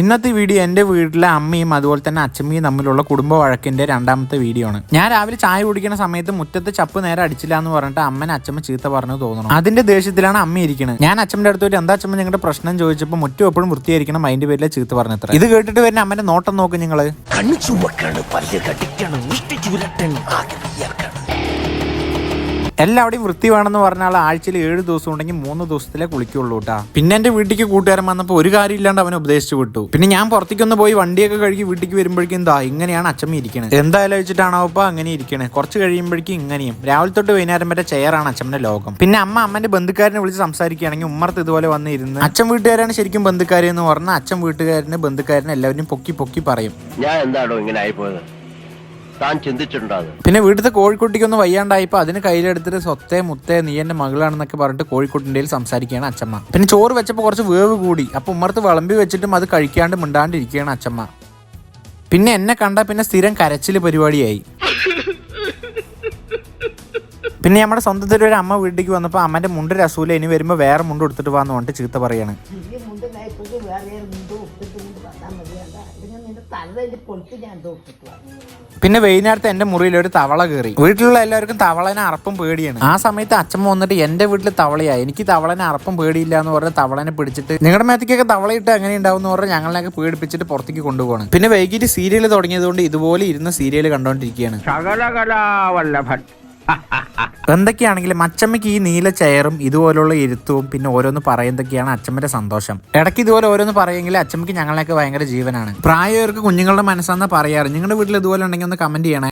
ഇന്നത്തെ വീഡിയോ എന്റെ വീട്ടിലെ അമ്മയും അതുപോലെ തന്നെ അച്ഛമ്മയും തമ്മിലുള്ള കുടുംബ വഴക്കിന്റെ രണ്ടാമത്തെ വീഡിയോ ആണ്. ഞാൻ രാവിലെ ചായ കുടിക്കുന്ന സമയത്ത് മുറ്റത്ത് ചപ്പ് നേരെ അടിച്ചില്ല എന്ന് പറഞ്ഞിട്ട് അമ്മനെ അച്ഛമ്മ ചീത്ത പറഞ്ഞു തോന്നുന്നു. അതിന്റെ ദേഷ്യത്തിലാണ് അമ്മ ഇരിക്കുന്നത് ഞാൻ അച്ഛന്റെ അടുത്ത് പോയിട്ട് എന്താ അച്ഛമ്മ ഞങ്ങളുടെ പ്രശ്നം? ചോദിച്ചപ്പോൾ മുറ്റം എപ്പോഴും വൃത്തിയായിരിക്കണം അതിന്റെ പേരിലെ ചീത്ത പറഞ്ഞത്ര ഇത് കേട്ടിട്ട് വരുന്ന അമ്മന്റെ നോട്ടം നോക്കും നിങ്ങൾ. കണ്ണു ചുമക്കാണ് പല്ല് കടിക്കാണ് ആകെ വൃത്തി വേണമെന്ന് പറഞ്ഞാൽ ആഴ്ചയിൽ ഏഴ് ദിവസം ഉണ്ടെങ്കിൽ മൂന്ന് ദിവസത്തിലേ കുളിക്കുള്ളൂ കേട്ടാ പിന്നെ എന്റെ വീട്ടിലേക്ക് കൂട്ടുകാരൻ വന്നപ്പോൾ ഒരു കാര്യം ഇല്ലാണ്ട് അവനെ ഉപദേശിച്ചു വിട്ടു. പിന്നെ ഞാൻ പുറത്തേക്കൊന്ന് പോയി വണ്ടിയൊക്കെ കഴുകി വീട്ടിലേക്ക് വരുമ്പോഴേക്കും എന്താ ഇങ്ങനെയാണ് അച്ഛമ്മ ഇരിക്കണത് എന്തായാലും വെച്ചിട്ടാണോ ഇപ്പൊ അങ്ങനെ ഇരിക്കണേ. കുറച്ച് കഴിയുമ്പോഴേക്കും ഇങ്ങനെയും. രാവിലെ തൊട്ട് വൈകുന്നേരം വരെ ചെയറാണ് അച്ഛമ്മന്റെ ലോകം. പിന്നെ അമ്മ അമ്മന്റെ ബന്ധുക്കാരനെ വിളിച്ച് സംസാരിക്കുകയാണെങ്കിൽ ഉമ്മർത്ത് ഇതുപോലെ വന്നിരുന്ന് അച്ഛൻ വീട്ടുകാരാണ് ശരിക്കും ബന്ധുക്കാരെന്ന് പറഞ്ഞാൽ അച്ഛൻ വീട്ടുകാരന് ബന്ധുക്കാരനെ എല്ലാവരും പൊക്കി പൊക്കി പറയും. ഞാൻ എന്താണോ ഇങ്ങനെ ആയിപ്പോയത് താൻ ചിന്തിച്ചിട്ടുണ്ടാകും. പിന്നെ വീട്ടിലത്തെ കോഴിക്കുട്ടിക്കൊന്ന് വയ്യാണ്ടായപ്പോ അതിന് കയ്യിലെടുത്തിട്ട് സ്വത്തെ മുത്തേ നീ എന്റെ മകളാണെന്നൊക്കെ പറഞ്ഞിട്ട് കോഴിക്കുട്ടിന്റെ സംസാരിക്കുകയാണ് അച്ഛമ്മ പിന്നെ ചോറ് വെച്ചപ്പോൾ കുറച്ച് വേവ് കൂടി അപ്പൊ ഉമ്മർത്ത് വിളമ്പി വെച്ചിട്ടും അത് കഴിക്കാണ്ട് മിണ്ടാണ്ടിരിക്കുകയാണ് അച്ഛമ്മ പിന്നെ എന്നെ കണ്ട പിന്നെ സ്ഥിരം കരച്ചിൽ പരിപാടിയായി. പിന്നെ നമ്മുടെ സ്വന്തത്തിൽ ഒരു അമ്മ വീട്ടിലേക്ക് വന്നപ്പോൾ അമ്മന്റെ മുണ്ട് രസൂല ഇനി വരുമ്പോൾ വേറെ മുണ്ട് എടുത്തിട്ട് വാന്ന് കൊണ്ട് ചീത്ത പറയാണ്. പിന്നെ വൈകുന്നേരത്തെ എന്റെ മുറിയിൽ ഒരു തവള കയറി. വീട്ടിലുള്ള എല്ലാവർക്കും തവളനെ അറപ്പം പേടിയാണ്. ആ സമയത്ത് അച്ഛൻ വന്നിട്ട് എന്റെ വീട്ടിൽ തവളയായി എനിക്ക് തവളനെ അറപ്പം പേടിയില്ല എന്ന് പറഞ്ഞ തവളനെ പിടിച്ചിട്ട് നിങ്ങളുടെ മേത്തേക്കൊക്കെ തവളയിട്ട് അങ്ങനെ ഉണ്ടാവും എന്ന് പറഞ്ഞ് ഞങ്ങളെയൊക്കെ പേടിപ്പിച്ചിട്ട് പുറത്തേക്ക് കൊണ്ടുപോകണം പിന്നെ വൈകിട്ട് സീരിയൽ തുടങ്ങിയതുകൊണ്ട് ഇതുപോലെ ഇരുന്ന് സീരിയൽ കണ്ടോണ്ടിരിക്കുകയാണ് സകലകലാവല്ലഭൻ എന്തൊക്കെയാണെങ്കിലും അച്ചമ്മയ്ക്ക് ഈ നീല ചെയറും ഇതുപോലുള്ള ഇരുത്തവും പിന്നെ ഓരോന്ന് പറയുന്നതൊക്കെയാണ് അച്ചമ്മന്റെ സന്തോഷം. ഇടയ്ക്ക് ഇതുപോലെ ഓരോന്ന് പറയുമെങ്കിൽ അച്ചമ്മയ്ക്ക് ഞങ്ങളെയൊക്കെ ഭയങ്കര ജീവനാണ്. പ്രായവർക്ക് കുഞ്ഞുങ്ങളുടെ മനസ്സാന്ന് പറയാറ്. നിങ്ങളുടെ വീട്ടിൽ ഇതുപോലെ ഉണ്ടെങ്കിൽ ഒന്ന് കമന്റ് ചെയ്യണേ.